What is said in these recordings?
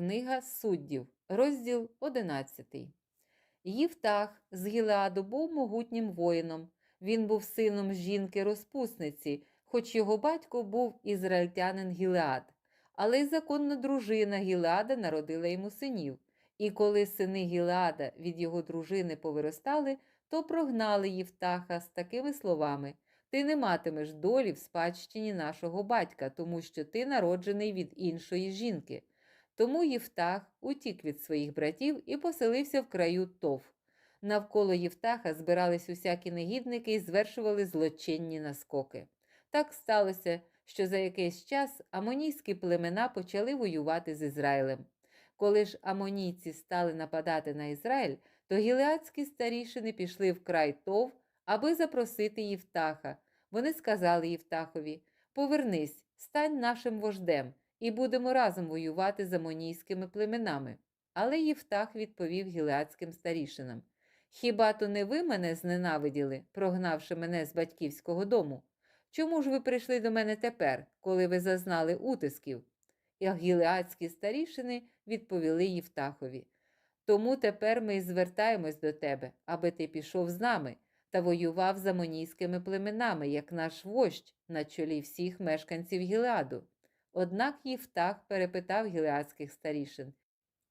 Книга суддів, розділ 11. Ївтах з Гілеаду був могутнім воїном. Він був сином жінки-розпусниці, хоч його батько був ізраїльтянин Гілеад. Але й законна дружина Гілеада народила йому синів. І коли сини Гілеада від його дружини повиростали, то прогнали Євтаха з такими словами: Ти не матимеш долі в спадщині нашого батька, тому що ти народжений від іншої жінки. Тому Євтах утік від своїх братів і поселився в краю Тов. Навколо Євтаха збирались усякі негідники і звершували злочинні наскоки. Так сталося, що за якийсь час амонійські племена почали воювати з Ізраїлем. Коли ж амонійці стали нападати на Ізраїль, то гілеадські старішини пішли в край Тов, аби запросити Євтаха. Вони сказали Євтахові: Повернись, стань нашим вождем, і будемо разом воювати з амонійськими племенами. Але Євтах відповів гілеадським старішинам: Хіба то не ви мене зненавиділи, прогнавши мене з батьківського дому? Чому ж ви прийшли до мене тепер, коли ви зазнали утисків? І гілеадські старішини відповіли Євтахові. Тому тепер ми й звертаємось до тебе, аби ти пішов з нами та воював з амонійськими племенами, як наш вождь на чолі всіх мешканців Гілеаду. Однак Євтах перепитав гілеадських старішин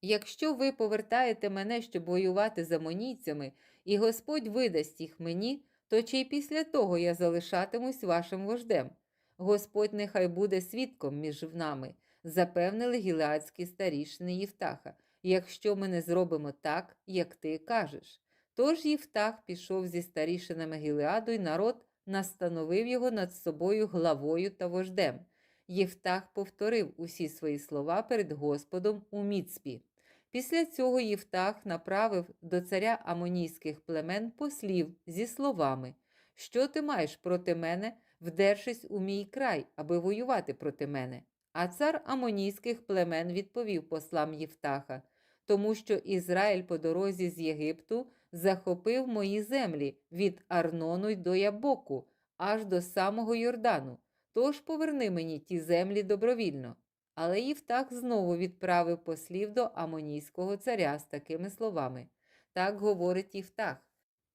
Якщо ви повертаєте мене, щоб воювати з амонійцями, і Господь видасть їх мені, то чи й після того я залишатимусь вашим вождем? Господь нехай буде свідком між нами, запевнили гілеадські старішини Євтаха, якщо ми не зробимо так, як ти кажеш. Тож Євтах пішов зі старішинами Гілеаду, і народ настановив його над собою главою та вождем. Євтах повторив усі свої слова перед Господом у Міцпі. Після цього Євтах направив до царя амонійських племен послів зі словами: Що ти маєш проти мене, вдершись у мій край, аби воювати проти мене? А цар амонійських племен відповів послам Євтаха, тому що Ізраїль по дорозі з Єгипту захопив мої землі від Арнону й до Ябоку, аж до самого Йордану. Тож поверни мені ті землі добровільно. Але Євтах знову відправив послів до Амонійського царя з такими словами так говорить Євтах.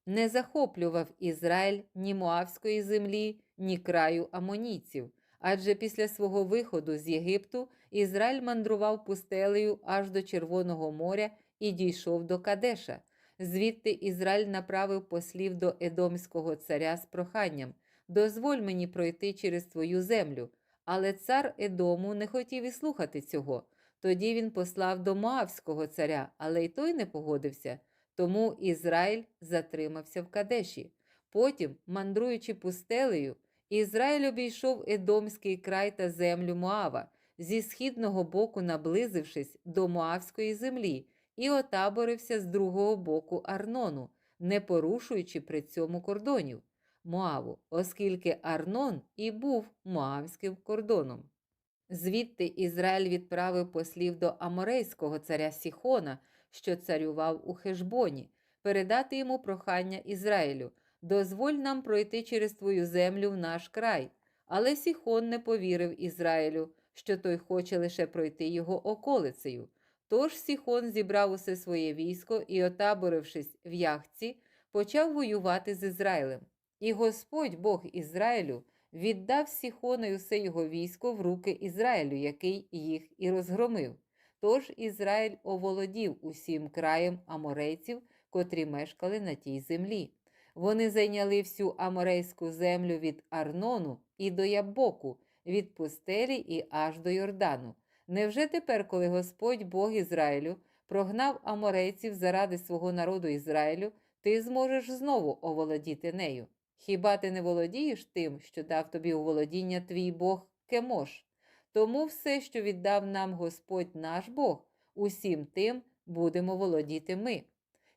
Не захоплював Ізраїль ні Моавської землі, ні краю амонійців, адже після свого виходу з Єгипту Ізраїль мандрував пустелею аж до Червоного моря і дійшов до Кадеша. Звідти Ізраїль направив послів до Едомського царя з проханням дозволь мені пройти через твою землю. Але цар Едому не хотів і слухати цього. Тоді він послав до Моавського царя, але й той не погодився. Тому Ізраїль затримався в Кадеші. Потім, мандруючи пустелею, Ізраїль обійшов Едомський край та землю Моава, зі східного боку наблизившись до Моавської землі, і отаборився з другого боку Арнону, не порушуючи при цьому кордонів. Моаву, оскільки Арнон і був Моавським кордоном. Звідти Ізраїль відправив послів до Аморейського царя Сіхона, що царював у Хешбоні, передати йому прохання Ізраїлю дозволь нам пройти через твою землю в наш край. Але Сіхон не повірив Ізраїлю, що той хоче лише пройти його околицею. Тож Сіхон зібрав усе своє військо і, отаборившись в яхці, почав воювати з Ізраїлем. І Господь Бог Ізраїлю віддав Сіхону й усе його військо в руки Ізраїлю, який їх і розгромив. Тож Ізраїль оволодів усім краєм аморейців, котрі мешкали на тій землі. Вони зайняли всю аморейську землю від Арнону і до Ябоку, від пустелі і аж до Йордану. Невже тепер, коли Господь Бог Ізраїлю прогнав аморейців заради свого народу Ізраїлю, ти зможеш знову оволодіти нею? Хіба ти не володієш тим, що дав тобі у володіння твій Бог Кемош? Тому все, що віддав нам Господь наш Бог, усім тим будемо володіти ми.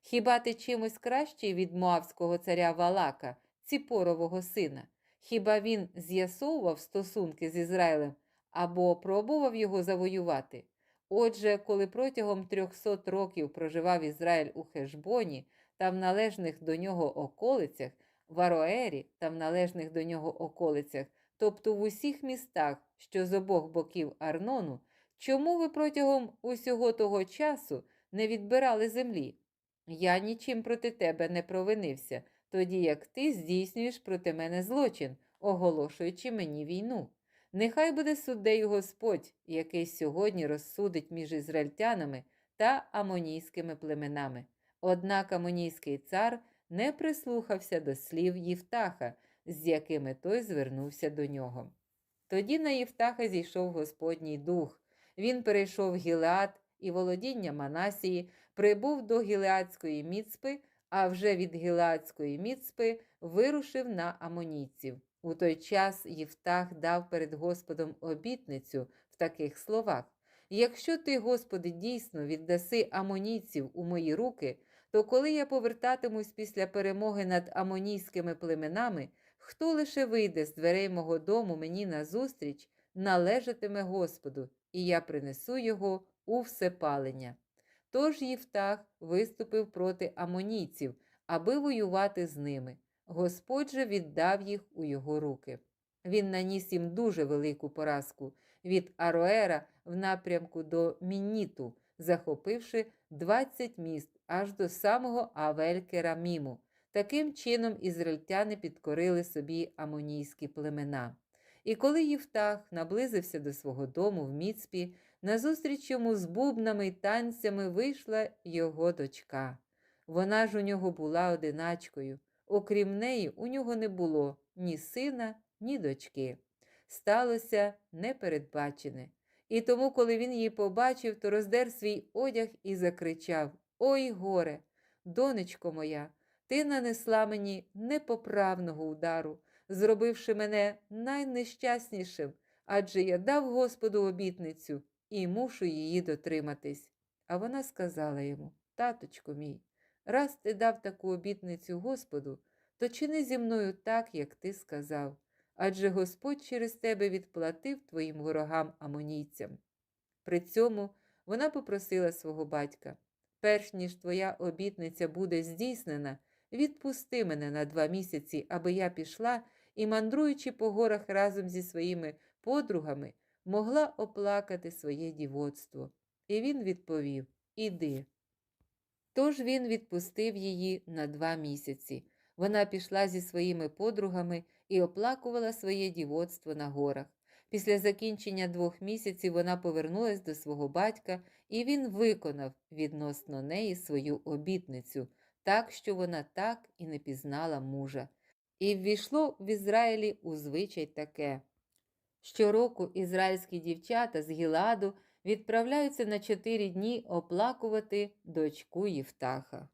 Хіба ти чимось кращий від Моавського царя Валака, Ціпорового сина? Хіба він з'ясовував стосунки з Ізраїлем або пробував його завоювати? Отже, коли протягом трьохсот років проживав Ізраїль у Хешбоні та в належних до нього околицях, в Ароері та в належних до нього околицях, тобто в усіх містах, що з обох боків Арнону, чому ви протягом усього того часу не відбирали землі? Я нічим проти тебе не провинився, тоді як ти здійснюєш проти мене злочин, оголошуючи мені війну. Нехай буде суддею Господь, який сьогодні розсудить між ізраїльтянами та амонійськими племенами. Однак амонійський цар не прислухався до слів Євтаха, з якими той звернувся до нього. Тоді на Євтаха зійшов Господній дух. Він перейшов Гілеад і володіння Манасії, прибув до Гілеадської міцпи, а вже від Гілеадської міцпи вирушив на амонійців. У той час Євтах дав перед Господом обітницю в таких словах: Якщо ти, Господи, дійсно віддаси амонійців у мої руки, то коли я повертатимусь після перемоги над амонійськими племенами, хто лише вийде з дверей мого дому мені назустріч, належатиме Господу, і я принесу його у всепалення. Тож Євтах виступив проти амонійців, аби воювати з ними. Господь же віддав їх у його руки. Він наніс їм дуже велику поразку від Ароера в напрямку до Мінніту, захопивши 20 міст аж до самого Авель-Кераміму. Таким чином ізраїльтяни підкорили собі амонійські племена. І коли Євтах наблизився до свого дому в Міцпі, назустріч йому з бубнами й танцями вийшла його дочка. Вона ж у нього була одиначкою. Окрім неї, у нього не було ні сина, ні дочки. Сталося непередбачене. І тому, коли він її побачив, то роздер свій одяг і закричав Ой, горе, донечко моя, ти нанесла мені непоправного удару, зробивши мене найнещаснішим, адже я дав Господу обітницю і мушу її дотриматись. А вона сказала йому Таточко мій, раз ти дав таку обітницю Господу, то чини зі мною так, як ти сказав, адже Господь через тебе відплатив твоїм ворогам амонійцям. При цьому вона попросила свого батька перш ніж твоя обітниця буде здійснена, відпусти мене на два місяці, аби я пішла і, мандруючи по горах разом зі своїми подругами, могла оплакати своє дівоцтво. І він відповів Іди. Тож він відпустив її на два місяці. Вона пішла зі своїми подругами і оплакувала своє дівоцтво на горах. Після закінчення двох місяців вона повернулась до свого батька, і він виконав відносно неї свою обітницю, так що вона так і не пізнала мужа. І ввійшло в Ізраїлі у звичай таке. Щороку ізраїльські дівчата з Гіладу відправляються на чотири дні оплакувати дочку Євтаха.